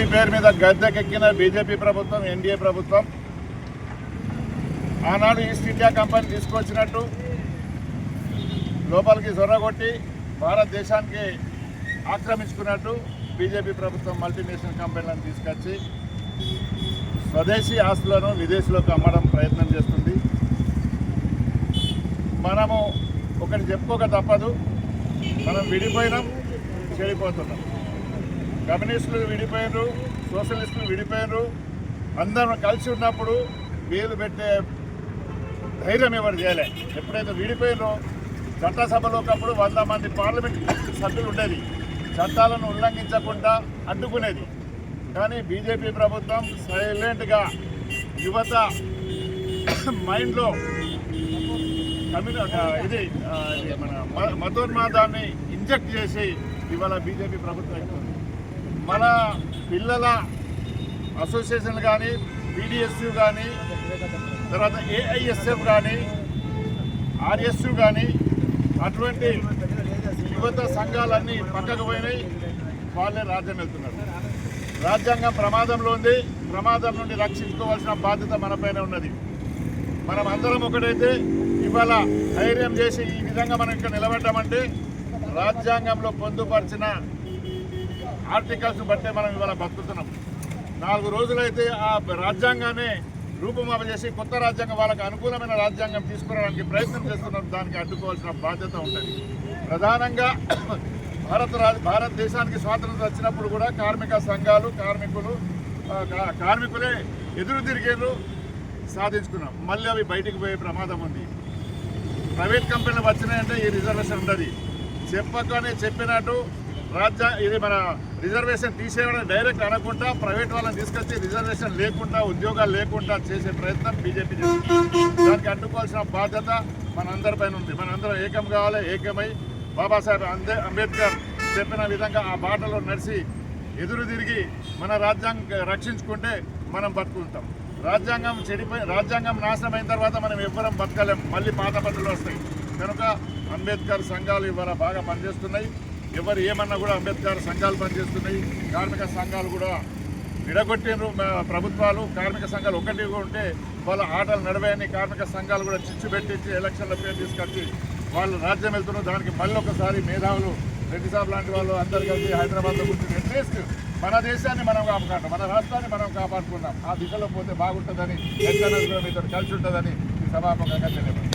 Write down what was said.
ఈ పేరు మీద గద్దెకెక్కిన బీజేపీ ప్రభుత్వం ఎన్డీఏ ప్రభుత్వం ఆనాడు ఈస్ట్ ఇండియా కంపెనీ తీసుకొచ్చినట్టు లోపలికి సొర్రగొట్టి భారతదేశానికి ఆక్రమించుకున్నట్టు బీజేపీ ప్రభుత్వం మల్టీనేషనల్ కంపెనీలను తీసుకొచ్చి స్వదేశీ ఆస్తులను విదేశీలోకి అమ్మడం ప్రయత్నం చేస్తుంది. మనము ఒకటి చెప్పుకోక తప్పదు. మనం విడిపోయినాం చెడిపోతున్నాం. కమ్యూనిస్టులు విడిపోయారు సోషలిస్టులు విడిపోయారు అందరం కలిసి ఉన్నప్పుడు వీలు పెట్టే ధైర్యం ఎవరు చేయలే. ఎప్పుడైతే విడిపోయినో చట్టసభలో ఒకప్పుడు వంద మంది పార్లమెంట్ సభ్యులు ఉండేది. చట్టాలను ఉల్లంఘించకుండా అడ్డుకునేది. కానీ బీజేపీ ప్రభుత్వం సైలెంట్గా యువత మైండ్లో కమ్యూని ఇది మన మ- మతోన్మాదాన్ని ఇంజెక్ట్ చేసి ఇవాళ బీజేపీ ప్రభుత్వం ఎక్కుతుంది మన పిల్లల అసోసియేషన్ కానీ పీడిఎస్యు కానీ తర్వాత ఏఐఎస్ఎఫ్ కానీ ఆర్ఎస్యు కానీ అటువంటి యువత సంఘాలన్నీ పక్కకు పోయినాయి. వాళ్ళే రాజ్యం వెళ్తున్నారు. రాజ్యాంగం ప్రమాదంలో ఉంది. ప్రమాదం నుండి రక్షించుకోవాల్సిన బాధ్యత మనపైన ఉన్నది. మనం అందరం ఒకటైతే ఇవాళ ధైర్యం చేసి ఈ విధంగా మనం ఇక్కడ నిలబడ్డామంటే రాజ్యాంగంలో పొందుపరిచిన ఆర్టికల్స్ బట్టే మనం ఇవాళ బతుకుతున్నాం. నాలుగు రోజులైతే ఆ రాజ్యాంగాన్ని రూపుమాప చేసి కొత్త రాజ్యాంగం వాళ్ళకి అనుకూలమైన రాజ్యాంగం తీసుకురావడానికి ప్రయత్నం చేస్తున్నారు. దానికి అడ్డుకోవాల్సిన బాధ్యత ఉంటుంది. ప్రధానంగా భారత రాజ భారతదేశానికి స్వాతంత్రం వచ్చినప్పుడు కూడా కార్మిక సంఘాలు కార్మికులు కార్మికులే ఎదురు తిరిగేరు సాధించుకున్నాం. మళ్ళీ అవి బయటికి పోయే ప్రమాదం ఉంది. ప్రైవేట్ కంపెనీలు వచ్చినాయంటే ఈ రిజర్వేషన్ ఉండదు. చెప్పకనే చెప్పినట్టు రాజ్య ఇది మన రిజర్వేషన్ తీసేయడం డైరెక్ట్ అనకుండా ప్రైవేట్ వాళ్ళని తీసుకొచ్చి రిజర్వేషన్ లేకుండా ఉద్యోగాలు లేకుండా చేసే ప్రయత్నం బీజేపీ చేస్తుంది దానికి అడ్డుకోవాల్సిన బాధ్యత మనందరిపైన ఉంది. మనందరం ఏకం కావాలి ఏకమై బాబాసాహెబ్ అందే అంబేద్కర్ చెప్పిన విధంగా ఆ బాటలో నడిచి ఎదురు తిరిగి మన రాజ్యాంగం రక్షించుకుంటే మనం బతుకుంటాం రాజ్యాంగం చెడిపోయి రాజ్యాంగం నాశనం అయిన తర్వాత మనం ఎవ్వరం బతకలేం. మళ్ళీ పాత పనులు వస్తాయి. కనుక అంబేద్కర్ సంఘాలు ఇవాళ బాగా పనిచేస్తున్నాయి. ఎవరు ఏమన్నా కూడా అంబేద్కర్ సంఘాలు పనిచేస్తున్నాయి కార్మిక సంఘాలు కూడా విడగొట్టినరు ప్రభుత్వాలు కార్మిక సంఘాలు ఒకటి ఉంటే వాళ్ళ ఆటలు నడవేయని కార్మిక సంఘాలు కూడా చిచ్చు పెట్టించి ఎలక్షన్ల పేరు తీసుకొచ్చి వాళ్ళు రాజ్యం వెళ్తున్నారు. దానికి మళ్ళీ ఒకసారి మేధావులు రెడ్డి సాబ్ లాంటి వాళ్ళు అందరు కలిసి హైదరాబాద్లో కూర్చుని అట్లీస్ట్ మన దేశాన్ని మనం కాపాడుకుంటాం మన రాష్ట్రాన్ని మనం కాపాడుకున్నాం ఆ దిశలో పోతే బాగుంటుందని ఎక్కడ మీతో కలిసి ఉంటుందని సభాపకంగా తెలియదు